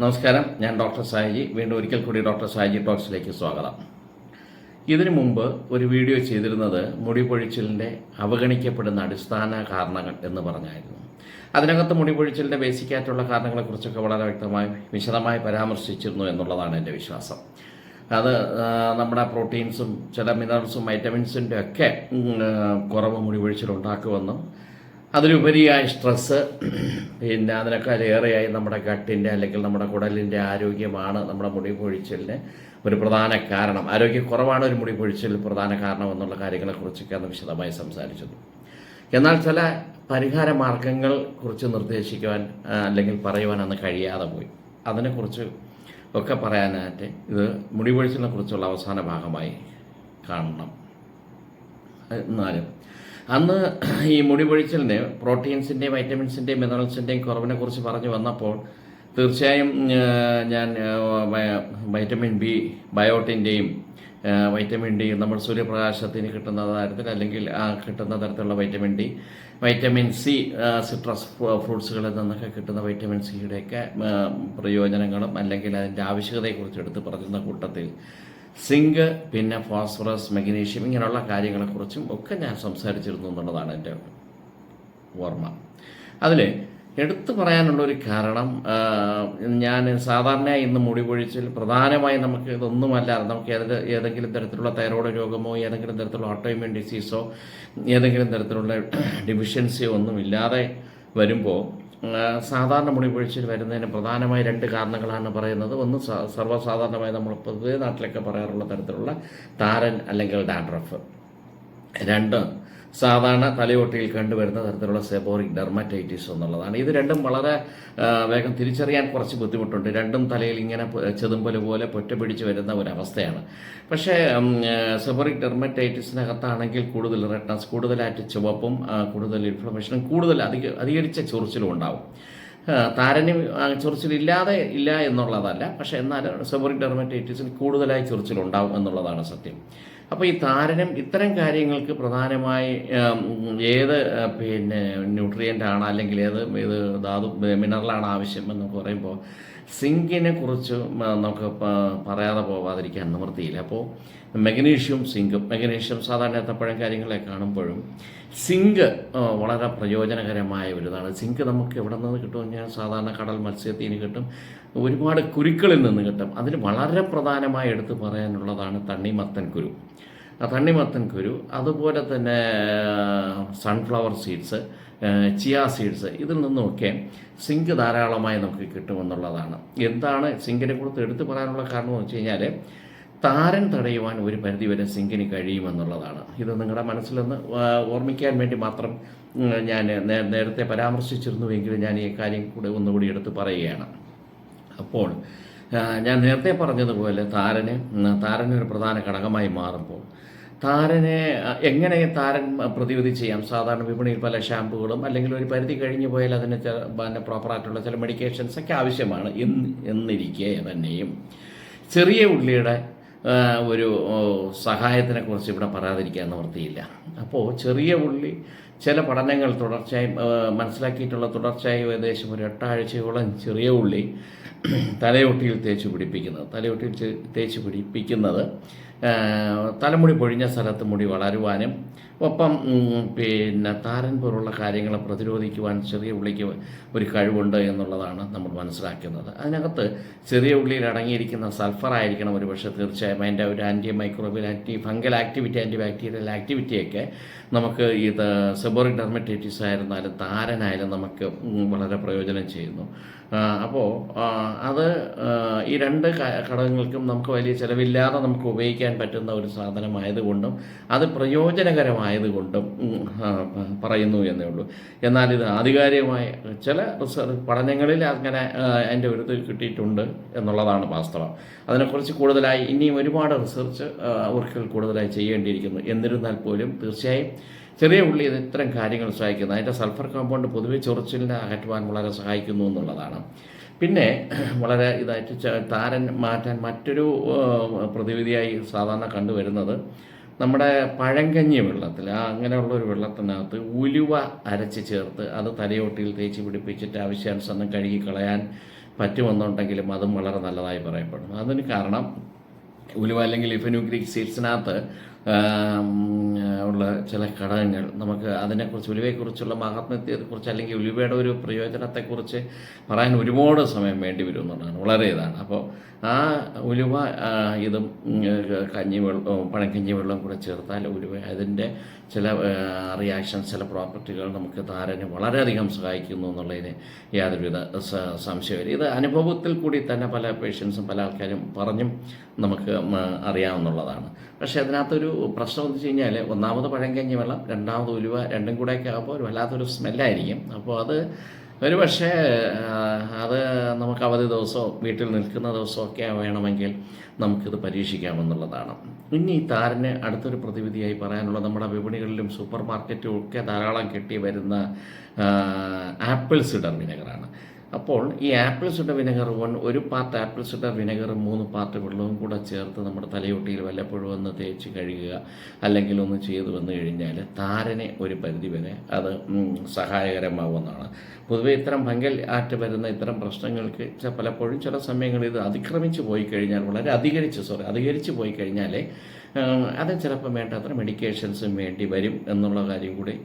നമസ്കാരം. ഞാൻ ഡോക്ടർ സായിജി. വീണ്ടും ഒരിക്കൽ കൂടി ഡോക്ടർ സായിജി ടോക്സിലേക്ക് സ്വാഗതം. ഇതിനു മുമ്പ് ഒരു വീഡിയോ ചെയ്തിരുന്നത് മുടി പൊഴിച്ചിലിന്റെ അവഗണിക്കപ്പെടുന്ന അടിസ്ഥാന കാരണങ്ങൾ എന്ന് പറഞ്ഞായിരുന്നു. അതിനകത്ത് മുടി പൊഴിച്ചിലിന്റെ ബേസിക്കായിട്ടുള്ള കാരണങ്ങളെക്കുറിച്ചൊക്കെ വളരെ വ്യക്തമായി വിശദമായി പരാമർശിച്ചിരുന്നു എന്നുള്ളതാണ് എന്റെ വിശ്വാസം. അത് നമ്മുടെ പ്രോട്ടീൻസും ചില മിനറൽസും വൈറ്റമിൻസിന്റെ ഒക്കെ കുറവ് മുടി പൊഴിച്ചിലുണ്ടാക്കുമെന്നും അതിലുപരിയായ സ്ട്രെസ്സ് പിന്നെ അതിനേക്കാളേറെയായി നമ്മുടെ ഗട്ടിന്റെ അല്ലെങ്കിൽ നമ്മുടെ കുടലിന്റെ ആരോഗ്യമാണ് നമ്മുടെ മുടി പൊഴിച്ചിലിന് ഒരു പ്രധാന കാരണം. ആരോഗ്യക്കുറവാണ് ഒരു മുടി പൊഴിച്ചിൽ പ്രധാന കാരണം എന്നുള്ള കാര്യങ്ങളെക്കുറിച്ചൊക്കെ അന്ന് വിശദമായി സംസാരിച്ചു എന്നാൽ ചില പരിഹാര മാർഗങ്ങൾ കുറിച്ച് നിർദ്ദേശിക്കുവാൻ അല്ലെങ്കിൽ പറയുവാൻ അന്ന് കഴിയാതെ പോയി. അതിനെക്കുറിച്ച് ഒക്കെ പറയാനായിട്ട് ഇത് മുടി പൊഴിച്ചിലിനെ കുറിച്ചുള്ള അവസാന ഭാഗമായി കാണണം. എന്നാലും അന്ന് ഈ മുടി പൊഴിച്ചലിന് പ്രോട്ടീൻസിന്റെയും വൈറ്റമിൻസിന്റെയും മിനറൽസിന്റെയും കുറവിനെ കുറിച്ച് പറഞ്ഞു വന്നപ്പോൾ തീർച്ചയായും ഞാൻ വൈറ്റമിൻ ബി ബയോട്ടിന്റെയും വൈറ്റമിൻ ഡി നമ്മൾ സൂര്യപ്രകാശത്തിന് കിട്ടുന്ന തരത്തിൽ അല്ലെങ്കിൽ ആ കിട്ടുന്ന തരത്തിലുള്ള vitamin D vitamin C citrus ഫ്രൂട്ട്സുകളിൽ നിന്നൊക്കെ കിട്ടുന്ന വൈറ്റമിൻ സിയുടെയൊക്കെ പ്രയോജനങ്ങളും അല്ലെങ്കിൽ അതിന്റെ ആവശ്യകതയെക്കുറിച്ച് എടുത്ത് പറയുന്ന കൂട്ടത്തിൽ സിങ്ക് പിന്നെ ഫോസ്ഫറസ് മെഗ്നീഷ്യം ഇങ്ങനെയുള്ള കാര്യങ്ങളെക്കുറിച്ചും ഒക്കെ ഞാൻ സംസാരിച്ചിരുന്നു എന്നുള്ളതാണ് എന്റെ ഓർമ്മ. അതിൽ എടുത്തു പറയാനുള്ള ഒരു കാരണം ഞാൻ സാധാരണ ഇന്ന് മുടി പൊഴിച്ചിൽ പ്രധാനമായി നമുക്ക് ഇതൊന്നുമല്ല നമുക്ക് ഏത് ഏതെങ്കിലും തരത്തിലുള്ള തൈറോയ്ഡ് രോഗമോ ഏതെങ്കിലും തരത്തിലുള്ള ഓട്ടോയിമ്യൂൺ ഡിസീസോ ഏതെങ്കിലും തരത്തിലുള്ള ഡിഫിഷ്യൻസിയോ ഒന്നും ഇല്ലാതെ വരുമ്പോൾ സാധാരണ മുടി പൊഴിച്ചിൽ വരുന്നതിന് പ്രധാനമായി രണ്ട് കാരണങ്ങളാണ് പറയുന്നത്. ഒന്ന് സർവസാധാരണമായി നമ്മൾ പൊതുവേ നാട്ടിലൊക്കെ പറയാറുള്ള തരത്തിലുള്ള താരൻ അല്ലെങ്കിൽ ഡാൻഡ്രഫ്. രണ്ട് സാധാരണ തലയോട്ടിയിൽ കണ്ടുവരുന്ന തരത്തിലുള്ള സെബോറിക് ഡെർമറ്റൈറ്റിസ് എന്നുള്ളതാണ്. ഇത് രണ്ടും വളരെ വേഗം തിരിച്ചറിയാൻ കുറച്ച് ബുദ്ധിമുട്ടുണ്ട്. രണ്ടും തലയിൽ ഇങ്ങനെ ചെതുമ്പൽ പോലെ പൊറ്റ പിടിച്ച് വരുന്ന ഒരവസ്ഥയാണ്. പക്ഷേ സെബോറിക് ഡെർമറ്റൈറ്റിസിനകത്താണെങ്കിൽ കൂടുതൽ റെഡ്നസ് കൂടുതലായിട്ട് ചുവപ്പും കൂടുതൽ ഇൻഫ്ലമേഷനും കൂടുതൽ അധിക അധികരിച്ച ചൊറിച്ചിലും ഉണ്ടാവും. താരന് ചൊറിച്ചിലില്ലാതെ ഇല്ല എന്നുള്ളതല്ല. പക്ഷെ എന്നാൽ സെബോറിക് ഡെർമറ്റൈറ്റിസിന് കൂടുതലായി ചൊറിച്ചിലുണ്ടാവും എന്നുള്ളതാണ് സത്യം. അപ്പോൾ ഈ താരനം ഇത്തരം കാര്യങ്ങൾക്ക് പ്രധാനമായി ഏത് പിന്നെ ന്യൂട്രിയന്റ് ആണ് അല്ലെങ്കിൽ ഏത് ഇത് ധാതു മിനറലാണ് ആവശ്യം എന്നൊക്കെ പറയുമ്പോൾ സിങ്കിനെ കുറിച്ച് നമുക്ക് പറയാതെ പോവാതിരിക്കാൻ നിവൃത്തിയില്ല. അപ്പോൾ മെഗ്നീഷ്യം സിങ്കും മെഗ്നീഷ്യം സാധാരണ ഏത്തപ്പഴം കാര്യങ്ങളെ കാണുമ്പോഴും സിങ്ക് വളരെ പ്രയോജനകരമായ ഒരു ഇതാണ് സിങ്ക് നമുക്ക് എവിടെ നിന്ന് കിട്ടും? ഞാൻ സാധാരണ കടൽ മത്സ്യത്തിൽ നിന്ന് കിട്ടും. ഒരുപാട് കുരുക്കളിൽ നിന്ന് കിട്ടും. അതിൽ വളരെ പ്രധാനമായി എടുത്തു പറയാനുള്ളതാണ് തണ്ണിമത്തൻ കുരു. തണ്ണിമത്തൻ കുരു അതുപോലെ തന്നെ സൺഫ്ലവർ സീഡ്സ് ചിയ സീഡ്സ് ഇതിൽ നിന്നുമൊക്കെ സിങ്ക് ധാരാളമായി നമുക്ക് കിട്ടുമെന്നുള്ളതാണ്. എന്താണ് സിങ്കിനെ കുറിച്ച് എടുത്തു പറയാനുള്ള കാരണം എന്ന് വെച്ച് കഴിഞ്ഞാൽ താരൻ തടയുവാൻ ഒരു പരിധിവരെ സിങ്കിന് കഴിയുമെന്നുള്ളതാണ്. ഇത് നിങ്ങളുടെ മനസ്സിലൊന്ന് ഓർമ്മിക്കാൻ വേണ്ടി മാത്രം ഞാൻ നേരത്തെ പരാമർശിച്ചിരുന്നുവെങ്കിലും ഞാൻ ഈ കാര്യം കൂടെ ഒന്നുകൂടി എടുത്ത് പറയുകയാണ്. അപ്പോൾ ഞാൻ നേരത്തെ പറഞ്ഞതുപോലെ താരന് താരനൊരു പ്രധാന ഘടകമായി മാറുമ്പോൾ താരനെ എങ്ങനെ താരൻ പ്രതിവിധി ചെയ്യാം? സാധാരണ വിപണിയിൽ പല ഷാമ്പുകളും അല്ലെങ്കിൽ ഒരു പരിധി കഴിഞ്ഞു പോയാൽ അതിന് ചില പിന്നെ പ്രോപ്പറായിട്ടുള്ള ചില മെഡിക്കേഷൻസ് ഒക്കെ ആവശ്യമാണ് എന്ന് എന്നിരിക്കെ തന്നെയും. ചെറിയ ഉള്ളിയുടെ ഒരു സഹായത്തിനെക്കുറിച്ച് ഇവിടെ പറയാതിരിക്കാൻ നിവൃത്തിയില്ല. അപ്പോൾ ചെറിയ ഉള്ളി ചില പഠനങ്ങൾ തുടർച്ചയായി മനസ്സിലാക്കിയിട്ടുള്ള തുടർച്ചയായി ഏകദേശം ഒരു എട്ടാഴ്ചയോളം ചെറിയ ഉള്ളി തലയൊട്ടിയിൽ തേച്ച് പിടിപ്പിക്കുന്നത് തലയൊട്ടിയിൽ തേച്ച് പിടിപ്പിക്കുന്നത് തലമുടി പൊഴിഞ്ഞ സ്ഥലത്ത് മുടി വളരുവാനും ഒപ്പം പിന്നെ താരൻ പോലുള്ള കാര്യങ്ങളെ പ്രതിരോധിക്കുവാൻ ചെറിയ ഉള്ളിക്ക് ഒരു കഴിവുണ്ട് എന്നുള്ളതാണ് നമ്മൾ മനസ്സിലാക്കുന്നത്. അതിനകത്ത് ചെറിയ ഉള്ളിയിൽ അടങ്ങിയിരിക്കുന്ന സൾഫർ ആയിരിക്കണം ഒരു പക്ഷേ തീർച്ചയായും. അതിന്റെ ഒരു anti microbial anti fungal activity anti bacterial ആക്ടിവിറ്റിയൊക്കെ നമുക്ക് ഇത് സെബോറിക് ഡെർമറ്റൈറ്റിസ് ആയിരുന്നാലും താരനായാലും നമുക്ക് വളരെ പ്രയോജനം ചെയ്യുന്നു. അപ്പോൾ അത് ഈ രണ്ട് ഘടകങ്ങൾക്കും നമുക്ക് വലിയ ചിലവില്ലാതെ നമുക്ക് ഉപയോഗിക്കാൻ പറ്റുന്ന ഒരു സാധനമായതുകൊണ്ടും അത് പ്രയോജനകരമായതുകൊണ്ടും ഉം, ആ, പറയുന്നു എന്നേ ഉള്ളൂ. എന്നാൽ ഇത് ആധികാരികമായ ചില റിസർച്ച് പഠനങ്ങളിൽ അങ്ങനെ എന്റെ ഒരു കിട്ടിയിട്ടുണ്ട് എന്നുള്ളതാണ് വാസ്തവം. അതിനെക്കുറിച്ച് കൂടുതലായി ഇനിയും ഒരുപാട് റിസർച്ച് അവർക്ക് കൂടുതലായി ചെയ്യേണ്ടിയിരിക്കുന്നു. എന്നിരുന്നാൽ പോലും തീർച്ചയായും ചെറിയ ഉള്ളി ഇത് ഇത്തരം കാര്യങ്ങൾ സഹായിക്കുന്നു. അതിന്റെ സൾഫർ കോമ്പൗണ്ട് പൊതുവെ ചൊറിച്ചിലിനെ അകറ്റുവാൻ വളരെ സഹായിക്കുന്നു എന്നുള്ളതാണ്. പിന്നെ വളരെ ഇതായിട്ട് താരൻ മാറ്റാൻ മറ്റൊരു പ്രതിവിധിയായി സാധാരണ കണ്ടുവരുന്നത് നമ്മുടെ പഴങ്കഞ്ഞി വെള്ളത്തിൽ ആ അങ്ങനെയുള്ള ഒരു വെള്ളത്തിനകത്ത് ഉലുവ അരച്ച് ചേർത്ത് അത് തലയോട്ടിയിൽ തേച്ച് പിടിപ്പിച്ചിട്ട് ആവശ്യാനുസരണം കഴുകി കളയാൻ പറ്റുമെന്നുണ്ടെങ്കിലും അതും വളരെ നല്ലതായി പറയപ്പെടും. അതിന് കാരണം ഉലുവ അല്ലെങ്കിൽ ഇഫനുഗ്രിക് സീഡ്സിനകത്ത് ഉള്ള ചില ഘടകങ്ങൾ. നമുക്ക് അതിനെക്കുറിച്ച് ഉലുവയെക്കുറിച്ചുള്ള മഹാത്മ്യത്തെക്കുറിച്ച് അല്ലെങ്കിൽ ഉലുവയുടെ ഒരു പ്രയോജനത്തെക്കുറിച്ച് പറയാൻ ഒരുപാട് സമയം വേണ്ടി വരും എന്നുള്ളതാണ് വളരെ ഇതാണ് അപ്പോൾ ആ ഉലുവ ഇതും കഞ്ഞി വെള്ളം പഴക്കഞ്ഞി വെള്ളം കൂടെ ചേർത്താൽ ഉലുവ അതിന്റെ ചില റിയാക്ഷൻസ് ചില പ്രോപ്പർട്ടികൾ നമുക്ക് താരന് വളരെയധികം സഹായിക്കുന്നു എന്നുള്ളതിന് യാതൊരുവിധ സംശയമില്ല ഇത് അനുഭവത്തിൽ കൂടി തന്നെ പല പേഷ്യൻസും പല ആൾക്കാരും പറഞ്ഞും നമുക്ക് അറിയാമെന്നുള്ളതാണ് പക്ഷേ അതിനകത്തൊരു പ്രശ്നം എന്ന് വെച്ച് കഴിഞ്ഞാൽ ഒന്നാമത് പഴങ്കഞ്ഞി വെള്ളം രണ്ടാമത് ഉലുവ രണ്ടും കൂടെയൊക്കെ ആകുമ്പോൾ വല്ലാത്തൊരു സ്മെല്ലായിരിക്കും അപ്പോൾ അത് ഒരു പക്ഷേ അത് നമുക്ക് അവധി ദിവസമോ വീട്ടിൽ നിൽക്കുന്ന ദിവസമോ ഒക്കെ വേണമെങ്കിൽ നമുക്കിത് പരീക്ഷിക്കാമെന്നുള്ളതാണ്. ഇനി ഈ താരന് അടുത്തൊരു പ്രതിവിധിയായി പറയാനുള്ള നമ്മുടെ വിപണികളിലും സൂപ്പർ മാർക്കറ്റും ഒക്കെ ധാരാളം കിട്ടി വരുന്ന ആപ്പിൾ സിഡർ വിനെഗറാണ്. അപ്പോൾ ഈ ആപ്പിൾ സിഡർ വിനെഗർ വൺ ഒരു പാർട്ട് ആപ്പിൾ സിഡർ വിനെഗറും മൂന്ന് പാർട്ട് വെള്ളവും കൂടെ ചേർത്ത് നമ്മുടെ തലയൊട്ടിയിൽ വല്ലപ്പോഴും ഒന്ന് തേച്ച് കഴുകുക അല്ലെങ്കിൽ ഒന്ന് ചെയ്തു വന്നു കഴിഞ്ഞാൽ താരനെ ഒരു പരിധി വരെ അത് സഹായകരമാവുമെന്നാണ് പൊതുവെ ഇത്തരം ഭങ്കൽ ആറ്റ് വരുന്ന ഇത്തരം പ്രശ്നങ്ങൾക്ക് പലപ്പോഴും ചില സമയങ്ങളിൽ ഇത് അതിക്രമിച്ച് പോയി കഴിഞ്ഞാൽ വളരെ അധികരിച്ച് സോറി അധികരിച്ച് പോയി കഴിഞ്ഞാൽ അത് ചിലപ്പോൾ വേണ്ടത്ര മെഡിക്കേഷൻസും വേണ്ടി വരും എന്നുള്ള കാര്യം കൂടി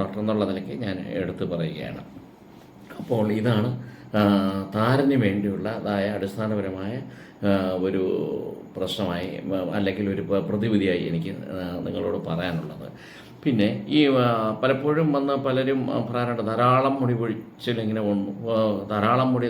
ഡോക്ടർ എന്നുള്ള നിലയ്ക്ക് ഞാൻ എടുത്തു പറയുകയാണ്. അപ്പോൾ ഇതാണ് താരന് വേണ്ടിയുള്ള അതായ അടിസ്ഥാനപരമായ ഒരു പ്രശ്നമായി അല്ലെങ്കിൽ ഒരു പ്രതിവിധിയായി എനിക്ക് നിങ്ങളോട് പറയാനുള്ളത്. പിന്നെ ഈ പലപ്പോഴും വന്ന പലരും പറയാറുണ്ട് ധാരാളം മുടി പൊഴിച്ചിൽ ഇങ്ങനെ വന്നു ധാരാളം മുടി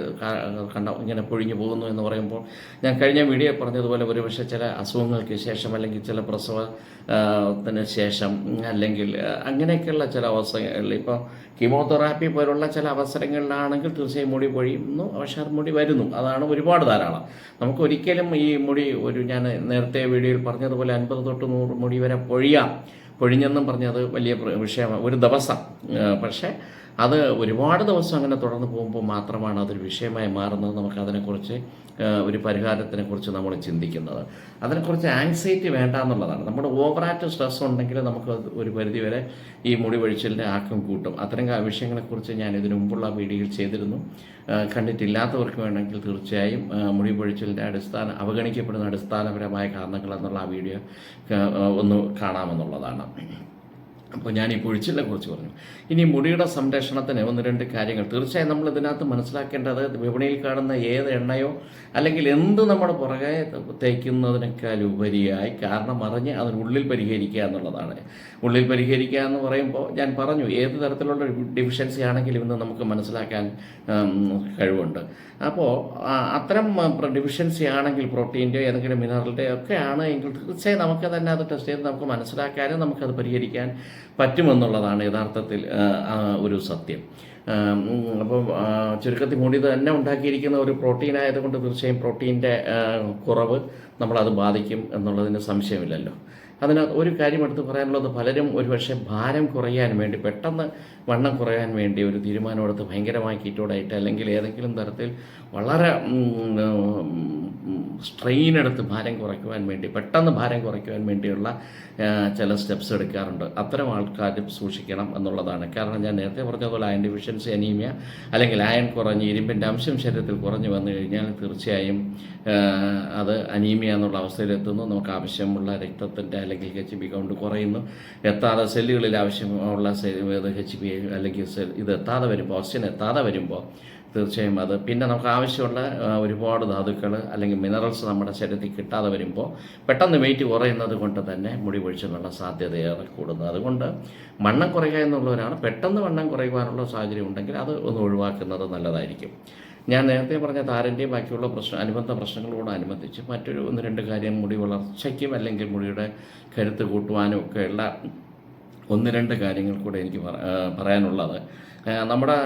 കണ്ട ഇങ്ങനെ പൊഴിഞ്ഞു പോകുന്നു എന്ന് പറയുമ്പോൾ ഞാൻ കഴിഞ്ഞ വീഡിയോ പറഞ്ഞതുപോലെ ഒരുപക്ഷെ ചില അസുഖങ്ങൾക്ക് ശേഷം അല്ലെങ്കിൽ ചില പ്രസവത്തിന് ശേഷം അല്ലെങ്കിൽ അങ്ങനെയൊക്കെയുള്ള ചില അവസരങ്ങളിൽ ഇപ്പോൾ കീമോതെറാപ്പി പോലുള്ള ചില അവസരങ്ങളിലാണെങ്കിൽ തീർച്ചയായും മുടി പൊഴിയുന്നു. പക്ഷേ മുടി വരുന്നു. അതാണ് ഒരുപാട് ധാരാളം. നമുക്ക് ഒരിക്കലും ഈ മുടി ഒരു ഞാൻ നേരത്തെ വീഡിയോയിൽ പറഞ്ഞതുപോലെ അൻപത് തൊട്ട് നൂറ് മുടി വരെ പൊഴിയാം. പൊഴിഞ്ഞെന്നും പറഞ്ഞത് വലിയ വിഷയമാണ് ഒരു ദിവസം. പക്ഷേ അത് ഒരുപാട് ദിവസം അങ്ങനെ തുടർന്ന് പോകുമ്പോൾ മാത്രമാണ് അതൊരു വിഷയമായി മാറുന്നത്. നമുക്കതിനെക്കുറിച്ച് ഒരു പരിഹാരത്തിനെ കുറിച്ച് നമ്മൾ ചിന്തിക്കുന്നത്. അതിനെക്കുറിച്ച് ആങ്സൈറ്റി വേണ്ട എന്നുള്ളതാണ് നമ്മുടെ ഓവറായിട്ട് സ്ട്രെസ് ഉണ്ടെങ്കിൽ നമുക്ക് ഒരു പരിധിവരെ ഈ മുടി പൊഴിച്ചിലിന്റെ ആക്കം കൂട്ടും. അത്തരം വിഷയങ്ങളെക്കുറിച്ച് ഞാൻ ഇതിനു മുമ്പുള്ള വീഡിയോയിൽ ചെയ്തിരുന്നു. കണ്ടിട്ടില്ലാത്തവർക്ക് വേണമെങ്കിൽ തീർച്ചയായും മുടി പൊഴിച്ചിലിന്റെ അടിസ്ഥാന അവഗണിക്കപ്പെടുന്ന അടിസ്ഥാനപരമായ കാരണങ്ങൾ എന്നുള്ള ആ വീഡിയോ ഒന്ന് കാണാമെന്നുള്ളതാണ്. അപ്പോൾ ഞാൻ ഈ പൊഴിച്ചിലിനെ കുറിച്ച് പറഞ്ഞു. ഇനി മുടിയുടെ സംരക്ഷണത്തിന് ഒന്ന് രണ്ട് കാര്യങ്ങൾ. തീർച്ചയായും നമ്മൾ ഇതിനകത്ത് മനസ്സിലാക്കേണ്ടത് വിപണിയിൽ കാണുന്ന ഏത് എണ്ണയോ അല്ലെങ്കിൽ എന്ത് നമ്മുടെ പുറകെ തേക്കുന്നതിനേക്കാൾ ഉപരിയായി കാരണം അറിഞ്ഞ് അതിനുള്ളിൽ പരിഹരിക്കുക എന്നുള്ളതാണ്. ഉള്ളിൽ പരിഹരിക്കുക എന്ന് പറയുമ്പോൾ ഞാൻ പറഞ്ഞു ഏത് തരത്തിലുള്ള ഡിഫിഷ്യൻസി ആണെങ്കിലും ഇന്ന് നമുക്ക് മനസ്സിലാക്കാൻ കഴിവുണ്ട്. അപ്പോൾ അത്തരം ഡിഫിഷ്യൻസി ആണെങ്കിൽ പ്രോട്ടീന്റെയോ ഏതെങ്കിലും മിനറലിന്റെയോ ഒക്കെ ആണ് എങ്കിൽ തീർച്ചയായും നമുക്ക് തന്നെ അത് ടെസ്റ്റ് ചെയ്ത് നമുക്ക് മനസ്സിലാക്കാനും നമുക്കത് പരിഹരിക്കാൻ പറ്റുമെന്നുള്ളതാണ് യഥാർത്ഥത്തിൽ ഒരു സത്യം. അപ്പോൾ ചുരുക്കത്തിൽ മുടി തന്നെ ഉണ്ടാക്കിയിരിക്കുന്ന ഒരു പ്രോട്ടീൻ ആയതുകൊണ്ട് തീർച്ചയായും പ്രോട്ടീന്റെ കുറവ് നമ്മളത് ബാധിക്കും എന്നുള്ളതിന് സംശയമില്ലല്ലോ. അതിനകത്ത് ഒരു കാര്യം എടുത്ത് പറയാനുള്ളത് പലരും ഒരുപക്ഷെ ഭാരം കുറയാൻ വേണ്ടി പെട്ടെന്ന് വണ്ണം കുറയാൻ വേണ്ടി ഒരു തീരുമാനമെടുത്ത് ഭയങ്കരമായി കീറ്റോടായിട്ട് അല്ലെങ്കിൽ ഏതെങ്കിലും തരത്തിൽ വളരെ സ്ട്രെയിൻ എടുത്ത് ഭാരം കുറയ്ക്കുവാൻ വേണ്ടി പെട്ടെന്ന് ഭാരം കുറയ്ക്കുവാൻ വേണ്ടിയുള്ള ചില സ്റ്റെപ്സ് എടുക്കാറുണ്ട്. അത്തരം ആൾക്കാരും സൂക്ഷിക്കണം എന്നുള്ളതാണ്. കാരണം ഞാൻ നേരത്തെ പറഞ്ഞതുപോലെ അയൺ ഡിഫിഷ്യൻസി അനീമിയ അല്ലെങ്കിൽ അയൺ കുറഞ്ഞ് ഇരുമ്പിന്റെ അംശം ശരീരത്തിൽ കുറഞ്ഞു വന്നു കഴിഞ്ഞാൽ തീർച്ചയായും അത് അനീമിയ എന്നുള്ള അവസ്ഥയിലെത്തുന്നു നമുക്ക് ആവശ്യമുള്ള രക്തത്തിന്റെ അല്ലെങ്കിൽ എച്ച് ബി കൗണ്ട് കുറയുന്നു. എത്താതെ സെല്ലുകളിൽ ആവശ്യമുള്ള എച്ച് ബി അല്ലെങ്കിൽ ഇത് എത്താതെ വരുമ്പോൾ ഓക്സിജൻ എത്താതെ വരുമ്പോൾ തീർച്ചയായും അത് പിന്നെ നമുക്ക് ആവശ്യമുള്ള ഒരുപാട് ധാതുക്കൾ അല്ലെങ്കിൽ മിനറൽസ് നമ്മുടെ ശരീരത്തിൽ കിട്ടാതെ വരുമ്പോൾ പെട്ടെന്ന് വെയിറ്റ് കുറയുന്നത് കൊണ്ട് തന്നെ മുടി പൊഴിച്ചിലുള്ള സാധ്യത ഏറെ കൂടുന്നു. അതുകൊണ്ട് വണ്ണം കുറയുക എന്നുള്ളവരാണ് പെട്ടെന്ന് വണ്ണം കുറയുവാനുള്ള സാഹചര്യം ഉണ്ടെങ്കിൽ അത് ഒന്ന് ഒഴിവാക്കുന്നത് നല്ലതായിരിക്കും. ഞാൻ നേരത്തെ പറഞ്ഞ താരന്റെയും ബാക്കിയുള്ള പ്രശ്ന അനുബന്ധ പ്രശ്നങ്ങളോട് അനുബന്ധിച്ച് മറ്റൊരു ഒന്ന് രണ്ട് കാര്യം മുടി വളർച്ചയ്ക്കും അല്ലെങ്കിൽ മുടിയുടെ കരുത്ത് കൂട്ടുവാനും ഒക്കെയുള്ള ഒന്ന് രണ്ട് കാര്യങ്ങൾ കൂടെ എനിക്ക് പറയാനുള്ളത്. നമ്മുടെ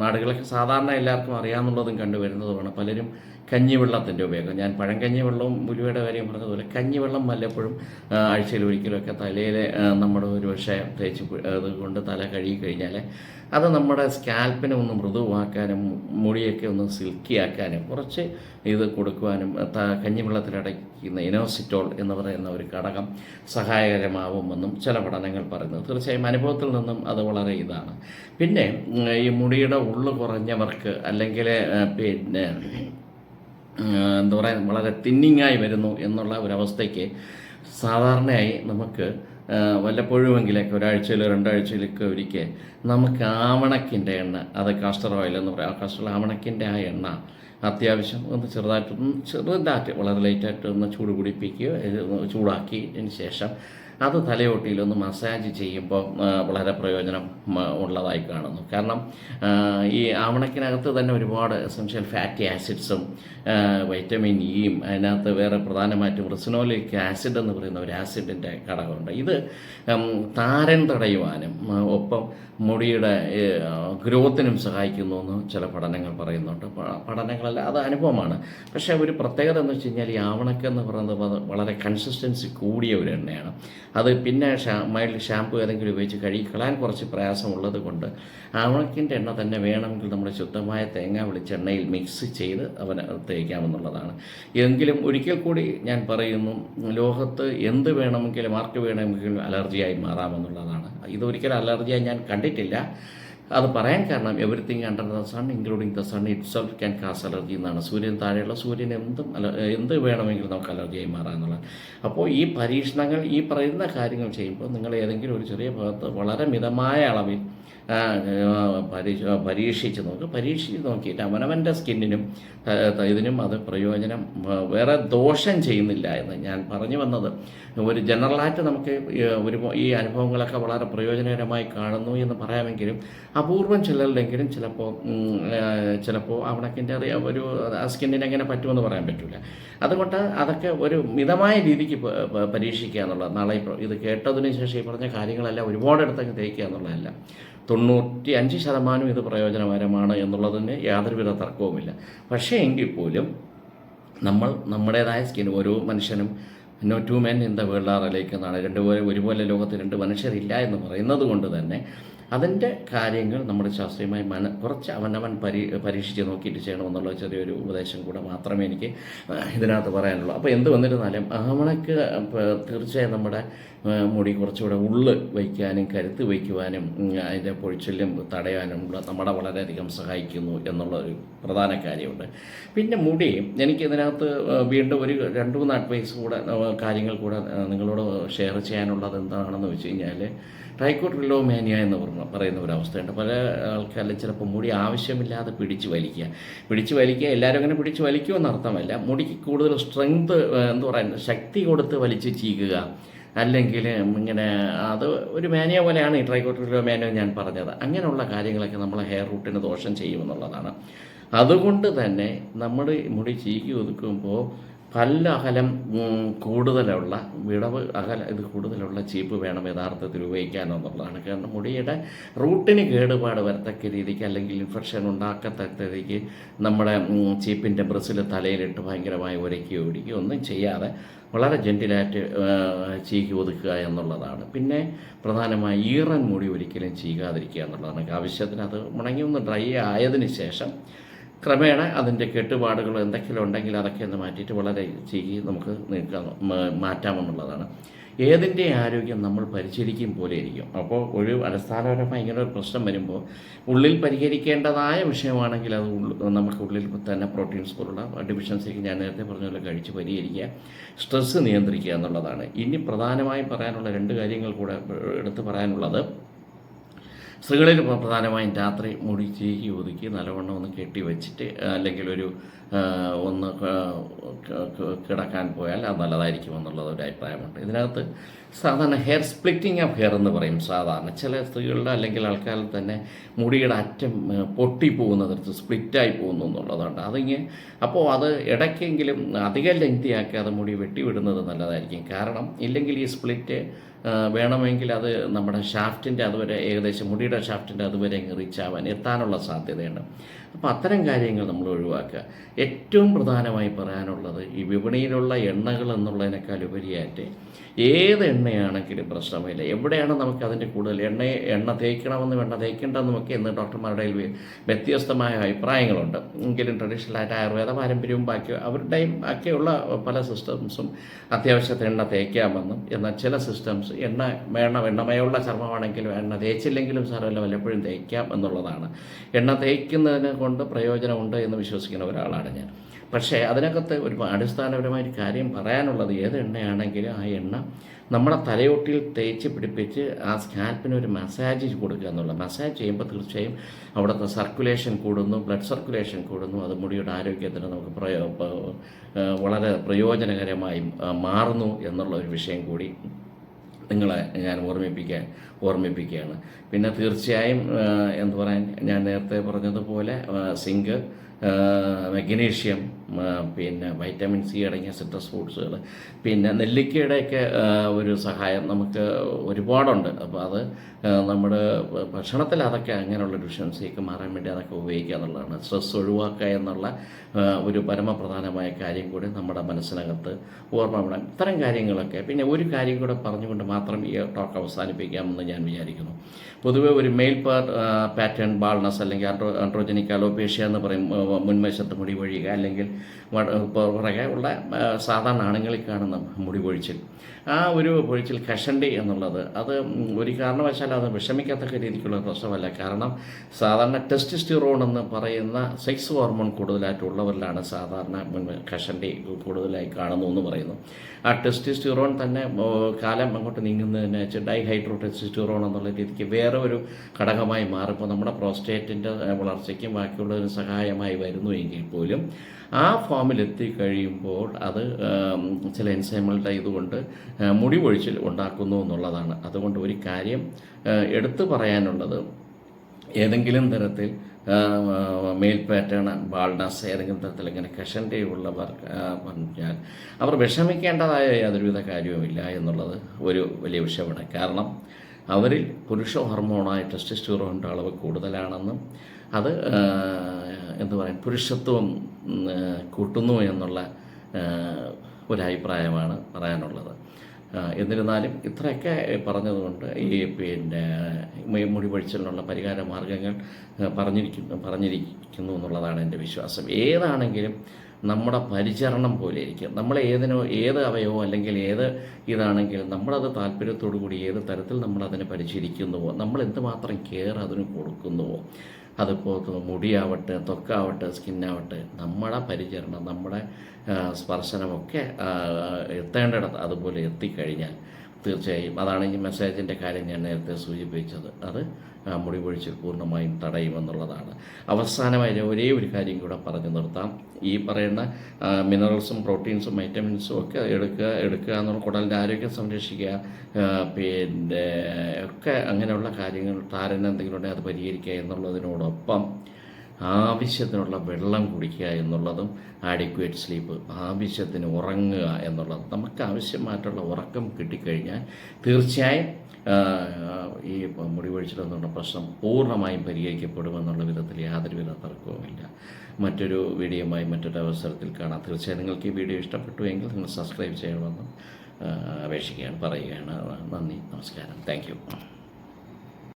നാടുകളൊക്കെ സാധാരണ എല്ലാവർക്കും അറിയാമെന്നുള്ളതും കണ്ടുവരുന്നതുമാണ്. പലരും കഞ്ഞിവെള്ളത്തിന്റെ ഉപയോഗം. ഞാൻ പഴങ്കഞ്ഞി വെള്ളവും ഉലുവയുടെ കാര്യം പറഞ്ഞതുപോലെ കഞ്ഞിവെള്ളം വല്ലപ്പോഴും ആഴ്ചയിൽ ഒരിക്കലൊക്കെ തലയിൽ നമ്മുടെ ഒരു പക്ഷേ തേച്ച് അതുകൊണ്ട് തല കഴുകി കഴിഞ്ഞാൽ അത് നമ്മുടെ സ്കാൽപ്പിനെ ഒന്ന് മൃദുവാക്കാനും മുടിയൊക്കെ ഒന്ന് സിൽക്കിയാക്കാനും കുറച്ച് ഇത് കൊടുക്കുവാനും കഞ്ഞിവെള്ളത്തിലടയ്ക്കുന്ന ഇനോസിറ്റോൾ എന്ന് പറയുന്ന ഒരു ഘടകം സഹായകരമാവുമെന്നും ചില പഠനങ്ങൾ പറയുന്നു. തീർച്ചയായും അനുഭവത്തിൽ നിന്നും അത് വളരെ ഇതാണ് പിന്നെ ഈ മുടിയുടെ ഉള്ളു കുറഞ്ഞവർക്ക് അല്ലെങ്കിൽ പിന്നെ എന്താ പറയുക വളരെ തിന്നിങ്ങായി വരുന്നു എന്നുള്ള ഒരവസ്ഥയ്ക്ക് സാധാരണയായി നമുക്ക് വല്ലപ്പോഴുമെങ്കിലൊക്കെ ഒരാഴ്ചയിലോ രണ്ടാഴ്ചയിലൊക്കെ ഒരിക്കൽ നമുക്ക് ആവണക്കിന്റെ എണ്ണ അത് കാസ്റ്റർ ഓയിൽ എന്ന് പറയാം. കാസ്റ്റർ ആവണക്കിന്റെ ആ എണ്ണ അത്യാവശ്യം ഒന്ന് ചെറുതായിട്ടൊന്ന് ചെറുതായിട്ട് വളരെ ലൈറ്റായിട്ട് ഒന്ന് ചൂട് ഒന്ന് ചൂടാക്കിയതിന് ശേഷം അത് തലയോട്ടിയിലൊന്ന് മസാജ് ചെയ്യുമ്പോൾ വളരെ പ്രയോജനം ഉള്ളതായി കാണുന്നു. കാരണം ഈ ആവണക്കിനകത്ത് തന്നെ ഒരുപാട് എസൻഷ്യൽ ഫാറ്റി ആസിഡ്സും വൈറ്റമിൻ ഇയും അതിനകത്ത് വേറെ പ്രധാനമായിട്ടും റിസിനോലിക് ആസിഡ് എന്ന് പറയുന്ന ഒരു ആസിഡിന്റെ ഘടകമുണ്ട്. ഇത് താരൻ തടയുവാനും ഒപ്പം മുടിയുടെ ഗ്രോത്തിനും സഹായിക്കുന്നു എന്ന് ചില പഠനങ്ങൾ പറയുന്നുണ്ട്. പ- പഠനങ്ങളല്ല അത് അനുഭവമാണ്. പക്ഷേ ഒരു പ്രത്യേകത എന്ന് വെച്ച് കഴിഞ്ഞാൽ ഈ ആവണക്ക എന്ന് പറയുന്നത് വളരെ കൺസിസ്റ്റൻസി കൂടിയ ഒരു എണ്ണയാണ്. അത് പിന്നെ ഷാ മൈൽഡ് ഷാമ്പു ഏതെങ്കിലും ഉപയോഗിച്ച് കഴുകിക്കളാൻ കുറച്ച് പ്രയാസമുള്ളത് കൊണ്ട് ആവണക്കിന്റെ എണ്ണ തന്നെ വേണമെങ്കിൽ നമ്മൾ ശുദ്ധമായ തേങ്ങ വെളിച്ചെണ്ണയിൽ മിക്സ് ചെയ്ത് അവന് തേക്കാമെന്നുള്ളതാണ്. എങ്കിലും ഒരിക്കൽ കൂടി ഞാൻ പറയുന്നു ലോകത്ത് എന്ത് വേണമെങ്കിലും ആർക്ക് വേണമെങ്കിലും അലർജിയായി മാറാമെന്നുള്ളതാണ്. ഇതൊരിക്കലും അലർജിയായി ഞാൻ കണ്ടിട്ടില്ല. അത് പറയാൻ കാരണം everything under the sun including the sun itself can cause allergy എന്നാണ്. സൂര്യൻ താഴെയുള്ള സൂര്യൻ എന്തും അല എന്ത് വേണമെങ്കിലും നമുക്ക് അലർജിയായി മാറാമെന്നുള്ളത് അപ്പോൾ ഈ പരീക്ഷണങ്ങൾ ഈ പറയുന്ന കാര്യങ്ങൾ ചെയ്യുമ്പോൾ നിങ്ങൾ ഏതെങ്കിലും ഒരു ചെറിയ ഭാഗത്ത് വളരെ മിതമായ അളവിൽ പരീക്ഷിച്ച് നോക്കുക പരീക്ഷിച്ച് നോക്കിയിട്ട് അവനവന്റെ സ്കിന്നിനും ഇതിനും അത് പ്രയോജനം വേറെ ദോഷം ചെയ്യുന്നില്ല എന്ന് ഞാൻ പറഞ്ഞു വന്നത്. ഒരു ജനറലായിട്ട് നമുക്ക് ഒരു ഈ അനുഭവങ്ങളൊക്കെ വളരെ പ്രയോജനകരമായി കാണുന്നു എന്ന് പറയാമെങ്കിലും അപൂർവം ചിലരുടെങ്കിലും ചിലപ്പോൾ ചിലപ്പോൾ അവണക്കിന്റെ അറിയാം ഒരു സ്കിന്നിന് എങ്ങനെ പറ്റുമെന്ന് പറയാൻ പറ്റില്ല അതുകൊണ്ട് അതൊക്കെ ഒരു മിതമായ രീതിക്ക് പരീക്ഷിക്കുക എന്നുള്ളത് നാളെ ഇത് കേട്ടതിന് ശേഷം ഈ പറഞ്ഞ കാര്യങ്ങളെല്ലാം ഒരുപാടിടത്തൊക്കെ തേക്കുക എന്നുള്ളതല്ല. തൊണ്ണൂറ്റി അഞ്ച് ശതമാനം ഇത് പ്രയോജനകരമാണ് എന്നുള്ളതിന് യാതൊരുവിധ തർക്കവുമില്ല. പക്ഷേ എങ്കിൽ പോലും നമ്മൾ നമ്മുടേതായ സ്കിൻ ഓരോ മനുഷ്യനും no two men in the world are alike എന്നാണ്. രണ്ടുപോലെ ഒരുപോലെ ലോകത്ത് രണ്ട് മനുഷ്യരില്ല എന്ന് പറയുന്നത് കൊണ്ട് തന്നെ അതിന്റെ കാര്യങ്ങൾ നമ്മുടെ ശാസ്ത്രീയമായി മന കുറച്ച് അവനവൻ പരീ പരീക്ഷിച്ച് നോക്കിയിട്ട് ചെയ്യണമെന്നുള്ള ചെറിയൊരു ഉപദേശം കൂടെ മാത്രമേ എനിക്ക് ഇതിനകത്ത് പറയാനുള്ളൂ. അപ്പോൾ എന്ത് വന്നിരുന്നാലും ആവണക്ക് തീർച്ചയായും നമ്മുടെ മുടി കുറച്ചുകൂടെ ഉള്ള് വയ്ക്കാനും കരുത്ത് വയ്ക്കുവാനും അതിന്റെ പൊഴിച്ചിലും തടയാനും നമ്മളെ വളരെയധികം സഹായിക്കുന്നു എന്നുള്ള ഒരു പ്രധാന കാര്യമുണ്ട്. പിന്നെ മുടി എനിക്ക് ഇതിനകത്ത് വീണ്ടും ഒരു രണ്ട് മൂന്ന് അഡ്വൈസ് കൂടെ കാര്യങ്ങൾ കൂടെ നിങ്ങളോട് ഷെയർ ചെയ്യാനുള്ളത് എന്താണെന്ന് വെച്ച് കഴിഞ്ഞാൽ ട്രൈക്കോട്രിലോമേനിയ എന്ന് പറഞ്ഞ പറയുന്ന ഒരു അവസ്ഥയുണ്ട്. പല ആൾക്കാരിൽ ചിലപ്പോൾ മുടി ആവശ്യമില്ലാതെ പിടിച്ച് വലിക്കുക. പിടിച്ച് വലിക്കുക എല്ലാവരും അങ്ങനെ പിടിച്ച് വലിക്കുമെന്ന് അർത്ഥമല്ല. മുടിക്ക് കൂടുതൽ സ്ട്രെങ്ത് എന്ന് പറയുന്നത് ശക്തി കൊടുത്ത് വലിച്ച് ചീകുക. അല്ലെങ്കിൽ ഇങ്ങനെ അത് ഒരു മാനിയ പോലെയാണ് ഈ ട്രൈക്കോട്രിലോ മാനിയ ഞാൻ പറഞ്ഞത്. അങ്ങനെയുള്ള കാര്യങ്ങളൊക്കെ നമ്മളെ ഹെയർ റൂട്ടിന് ദോഷം ചെയ്യുമെന്നുള്ളതാണ് അതുകൊണ്ട് തന്നെ നമ്മുടെ മുടി ചീകി ഒതുക്കുമ്പോൾ പല്ല അകലം കൂടുതലുള്ള വിടവ് അകല ഇത് കൂടുതലുള്ള ചീപ്പ് വേണം യഥാർത്ഥത്തിൽ ഉപയോഗിക്കാനെന്നുള്ളതാണ് കാരണം മുടിയുടെ റൂട്ടിന് കേടുപാട് വരത്തക്ക രീതിക്ക് അല്ലെങ്കിൽ ഇൻഫെക്ഷൻ ഉണ്ടാക്കത്തക്ക രീതിക്ക് നമ്മുടെ ചീപ്പിന്റെ ബ്രസിൽ തലയിലിട്ട് ഭയങ്കരമായി ഉരയ്ക്കുകയോ ഇടിക്കുകയോ ഒന്നും ചെയ്യാതെ വളരെ ജെന്റിലായിട്ട് ചീകി ഒതുക്കുക എന്നുള്ളതാണ്. പിന്നെ പ്രധാനമായി ഈറൻ മുടി ഒരിക്കലും ചീകാതിരിക്കുക എന്നുള്ളതാണ്. ആവശ്യത്തിന് അത് ഉണങ്ങി ഒന്ന് ഡ്രൈ ആയതിനു ശേഷം ക്രമേണ അതിന്റെ കെട്ടുപാടുകൾ എന്തെങ്കിലും ഉണ്ടെങ്കിൽ അതൊക്കെ ഒന്ന് മാറ്റിയിട്ട് വളരെ ചീകി നമുക്ക് നീക്കാം മാറ്റാമെന്നുള്ളതാണ്. ഏതിന്റെ ആരോഗ്യം നമ്മൾ പരിചരിക്കും പോലെ ഇരിക്കും. അപ്പോൾ ഒരു അടിസ്ഥാനപരമായി ഇങ്ങനെ ഒരു പ്രശ്നം വരുമ്പോൾ ഉള്ളിൽ പരിഹരിക്കേണ്ടതായ വിഷയമാണെങ്കിൽ അത് നമുക്ക് ഉള്ളിൽ തന്നെ പ്രോട്ടീൻസ് പോലുള്ള ഡിഫിഷ്യൻസിക്ക് ഞാൻ നേരത്തെ പറഞ്ഞ പോലെ കഴിച്ച് പരിഹരിക്കുക സ്ട്രെസ്സ് നിയന്ത്രിക്കുക എന്നുള്ളതാണ്. ഇനി പ്രധാനമായും പറയാനുള്ള രണ്ട് കാര്യങ്ങൾ കൂടെ എടുത്ത് പറയാനുള്ളത്. സ്ത്രീകളിൽ പ്ര- പ്രധാനമായും രാത്രി മുടി ചീകി ഒതുക്കി നല്ലവണ്ണം ഒന്ന് കെട്ടി വെച്ചിട്ട് അല്ലെങ്കിൽ ഒരു ഒന്ന് കിടക്കാൻ പോയാൽ അത് നല്ലതായിരിക്കും എന്നുള്ളത് ഒരു അഭിപ്രായമുണ്ട്. ഇതിനകത്ത് സാധാരണ ഹെയർ സ്പ്ലിറ്റിംഗ് ഓഫ് ഹെയർ എന്ന് പറയും സാധാരണ. ചില സ്ത്രീകളുടെ അല്ലെങ്കിൽ ആൾക്കാരിൽ തന്നെ മുടിയുടെ അറ്റം പൊട്ടി പോകുന്ന തരത്തിൽ സ്പ്ലിറ്റായി പോകുന്നു എന്നുള്ളതുണ്ട്. അതിങ്ങനെ അപ്പോൾ അത് ഇടയ്ക്കെങ്കിലും അധികം ലെങ്തിയാക്കി അത് മുടി വെട്ടിവിടുന്നത് നല്ലതായിരിക്കും. കാരണം ഇല്ലെങ്കിൽ ഈ സ്പ്ലിറ്റ് വേണമെങ്കിൽ അത് നമ്മുടെ ഷാഫ്റ്റിന്റെ അതുവരെ ഏകദേശം മുടിയുടെ ഷാഫ്റ്റിന്റെ അതുവരെ അങ്ങ് റീച്ച് ആവാൻ എത്താനുള്ള സാധ്യതയുണ്ട്. അപ്പോൾ അത്തരം കാര്യങ്ങൾ നമ്മൾ ഒഴിവാക്കുക. ഏറ്റവും പ്രധാനമായി പറയാനുള്ളത് ഈ വിപണിയിലുള്ള എണ്ണകൾ എന്നുള്ളതിനേക്കാൾ ഉപരിയായിട്ട് ഏത് എണ്ണയാണെങ്കിലും പ്രശ്നമില്ല. എവിടെയാണ് നമുക്ക് അതിന്റെ കൂടുതൽ എണ്ണ എണ്ണ തേക്കണമെന്നും എണ്ണ തേക്കേണ്ടെന്നും ഇന്ന് ഡോക്ടർമാരുടെ വ്യത്യസ്തമായ അഭിപ്രായങ്ങളുണ്ട്. എങ്കിലും ട്രഡീഷണലായിട്ട് ആയുർവേദ പാരമ്പര്യവും ബാക്കി അവരുടെയും ഒക്കെയുള്ള പല സിസ്റ്റംസും അത്യാവശ്യത്തിന് എണ്ണ തേക്കാമെന്നും എന്നാൽ ചില സിസ്റ്റംസ് എണ്ണ വേണം. എണ്ണമയമുള്ള ചർമ്മമാണെങ്കിലും എണ്ണ തേച്ചില്ലെങ്കിലും സാരമല്ല വല്ലപ്പോഴും തേക്കാം എന്നുള്ളതാണ്. എണ്ണ തേക്കുന്നതിനെ കൊണ്ട് പ്രയോജനമുണ്ട് എന്ന് വിശ്വസിക്കുന്ന ഒരാളാണ് ഞാൻ. പക്ഷേ അതിനകത്ത് ഒരു അടിസ്ഥാനപരമായ ഒരു കാര്യം പറയാനുള്ളത് ഏത് എണ്ണയാണെങ്കിലും ആ എണ്ണ നമ്മുടെ തലയൊട്ടിയിൽ തേച്ച് പിടിപ്പിച്ച് ആ സ്കാൽപ്പിന് ഒരു മസാജ് കൊടുക്കുക എന്നുള്ള മസാജ് ചെയ്യുമ്പോൾ തീർച്ചയായും അവിടുത്തെ സർക്കുലേഷൻ കൂടുന്നു ബ്ലഡ് സർക്കുലേഷൻ കൂടുന്നു. അത് മുടിയുടെ ആരോഗ്യത്തിന് നമുക്ക് പ്രയോ വളരെ പ്രയോജനകരമായി മാറുന്നു എന്നുള്ള ഒരു വിഷയം കൂടി നിങ്ങളെ ഞാൻ ഓർമ്മിപ്പിക്കാൻ ഓർമ്മിപ്പിക്കുകയാണ്. പിന്നെ തീർച്ചയായും എന്തു പറയാൻ ഞാൻ നേരത്തെ പറഞ്ഞതുപോലെ സിങ്ക് മെഗ്നീഷ്യം പിന്നെ വൈറ്റമിൻ സി അടങ്ങിയ സിട്രസ് ഫ്രൂട്ട്സുകൾ പിന്നെ നെല്ലിക്കയുടെയൊക്കെ ഒരു സഹായം നമുക്ക് ഒരുപാടുണ്ട്. അപ്പോൾ അത് നമ്മുടെ ഭക്ഷണത്തിൽ അതൊക്കെ അങ്ങനെയുള്ള ഡിഫിഷ്യൻസിയൊക്കെ മാറാൻ വേണ്ടി അതൊക്കെ ഉപയോഗിക്കുക എന്നുള്ളതാണ്. സ്ട്രെസ് ഒഴിവാക്കുക എന്നുള്ള ഒരു പരമപ്രധാനമായ കാര്യം കൂടി നമ്മുടെ മനസ്സിനകത്ത് ഓർമ്മ ഇത്തരം കാര്യങ്ങളൊക്കെ പിന്നെ ഒരു കാര്യം കൂടെ പറഞ്ഞുകൊണ്ട് മാത്രം ഈ ടോക്ക് അവസാനിപ്പിക്കാമെന്ന് ഞാൻ വിചാരിക്കുന്നു. പൊതുവേ ഒരു മെയിൽ പാറ്റേൺ ബാൾനസ് അല്ലെങ്കിൽ ആൻഡ്രോ ആൻഡ്രോജനിക് അലോപേഷ്യ എന്ന് പറയും മുൻവശത്ത് മുടി പൊഴിയുക അല്ലെങ്കിൽ പുറകെ ഉള്ള സാധാരണ ആണുങ്ങളിൽ കാണുന്ന മുടി പൊഴിച്ചിൽ ആ ഒരു പൊഴിച്ചിൽ കഷണ്ടി എന്നുള്ളത് അത് ഒരു കാരണവശാലും അത് വിഷമിക്കത്തക്ക രീതിക്കുള്ള പ്രശ്നമല്ല. കാരണം സാധാരണ ടെസ്റ്റിസ്റ്റിറോൺ എന്ന് പറയുന്ന സെക്സ് ഹോർമോൺ കൂടുതലായിട്ടുള്ളവരിലാണ് സാധാരണ കഷണ്ടി കൂടുതലായി കാണുന്നു എന്ന് പറയുന്നു. ആ ടെസ്റ്റിസ്റ്റിറോൺ തന്നെ കാലം അങ്ങോട്ട് നീങ്ങുന്നതിന് വെച്ച് ഡൈഹൈഡ്രോ ടെസ്റ്റിസ്റ്റിറോൺ എന്നുള്ള രീതിക്ക് വേറെ ഒരു ഘടകമായി മാറിപ്പോൾ നമ്മുടെ പ്രോസ്റ്റേറ്റിന്റെ വളർച്ചയ്ക്കും ബാക്കിയുള്ളതിന് സഹായമായി വരുന്നു എങ്കിൽ പോലും ആ ഫോമിൽ എത്തിക്കഴിയുമ്പോൾ അത് ചില എൻസൈമുകളുടെ ഇതുകൊണ്ട് മുടി പൊഴിച്ചിൽ ഉണ്ടാക്കുന്നു എന്നുള്ളതാണ്. അതുകൊണ്ട് ഒരു കാര്യം എടുത്തു പറയാനുള്ളത് ഏതെങ്കിലും തരത്തിൽ മെയിൽ പാറ്റേൺ ബാൾഡസ് ഏതെങ്കിലും തരത്തിൽ ഇങ്ങനെ കഷന്റെ ഉള്ളവർ പറഞ്ഞാൽ അവർ വിഷമിക്കേണ്ടതായ യാതൊരുവിധ കാര്യവുമില്ല എന്നുള്ളത് ഒരു വലിയ വിഷയമാണ്. കാരണം അവരിൽ പുരുഷ ഹോർമോണായ ടെസ്റ്റിസ്റ്റോറോണിന്റെ അളവ് കൂടുതലാണെന്നും അത് എന്ത് പറയാൻ പുരുഷത്വം കൂട്ടുന്നു എന്നുള്ള അഭിപ്രായമാണ് പറയാനുള്ളത്. എന്നിരുന്നാലും ഇത്രയൊക്കെ പറഞ്ഞതുകൊണ്ട് ഈ പിന്നെ മുടി പൊഴിച്ചിലിനുള്ള പരിഹാര മാർഗങ്ങൾ പറഞ്ഞിരിക്കുന്നു പറഞ്ഞിരിക്കുന്നു എന്നുള്ളതാണ് എന്റെ വിശ്വാസം. ഏതാണെങ്കിലും നമ്മുടെ പരിചരണം പോലെ ഇരിക്കും. നമ്മൾ ഏതിനോ ഏത് അവയവോ അല്ലെങ്കിൽ ഏത് ഇതാണെങ്കിലും നമ്മളത് താല്പര്യത്തോടു കൂടി ഏത് തരത്തിൽ നമ്മളതിനെ പരിചരിക്കുന്നുവോ നമ്മൾ എന്തുമാത്രം കെയർ അതിന് കൊടുക്കുന്നുവോ അതിപ്പോൾ മുടിയാവട്ടെ തൊക്കാവട്ടെ സ്കിന്നാവട്ടെ നമ്മുടെ പരിചരണം നമ്മുടെ സ്പർശനമൊക്കെ എത്തേണ്ടിടത്ത് അതുപോലെ എത്തിക്കഴിഞ്ഞാൽ തീർച്ചയായും. അതാണ് ഈ മെസ്സേജിന്റെ കാര്യം ഞാൻ നേരത്തെ സൂചിപ്പിച്ചത്. അത് ആ, മുടി പൊഴിച്ചിൽ പൂർണമായും തടയുമെന്നുള്ളതാണ് അവസാനമായി ഒരേ ഒരു കാര്യം കൂടെ പറഞ്ഞു നിർത്താം. ഈ പറയുന്ന മിനറൽസും പ്രോട്ടീൻസും വൈറ്റമിൻസും ഒക്കെ എടുക്കുക എടുക്കുക എന്നുള്ള കുടലിന്റെ ആരോഗ്യം സംരക്ഷിക്കുക പിന്നെ ഒക്കെ അങ്ങനെയുള്ള കാര്യങ്ങൾ താരൻ എന്തെങ്കിലും ഉണ്ടെങ്കിൽ അത് പരിഹരിക്കുക എന്നുള്ളതിനോടൊപ്പം ആവശ്യത്തിനുള്ള വെള്ളം കുടിക്കുക എന്നുള്ളതും ആഡിക്വേറ്റ് സ്ലീപ്പ് ആവശ്യത്തിന് ഉറങ്ങുക എന്നുള്ളതും നമുക്ക് ആവശ്യമായിട്ടുള്ള ഉറക്കം കിട്ടിക്കഴിഞ്ഞാൽ തീർച്ചയായും ഈ മുടി പൊഴിച്ചിലെന്നുള്ള പ്രശ്നം പൂർണമായും പരിഹരിക്കപ്പെടുമെന്നുള്ള വിധത്തിൽ യാതൊരുവിധ തർക്കവുമില്ല. മറ്റൊരു വീഡിയോയുമായി മറ്റൊരു അവസരത്തിൽ കാണാം. തീർച്ചയായും നിങ്ങൾക്ക് ഈ വീഡിയോ ഇഷ്ടപ്പെട്ടു എങ്കിൽ നിങ്ങൾ സബ്സ്ക്രൈബ് ചെയ്യണമെന്ന് അപേക്ഷിക്കുകയാണ് പറയുകയാണ്. നന്ദി നമസ്കാരം. താങ്ക്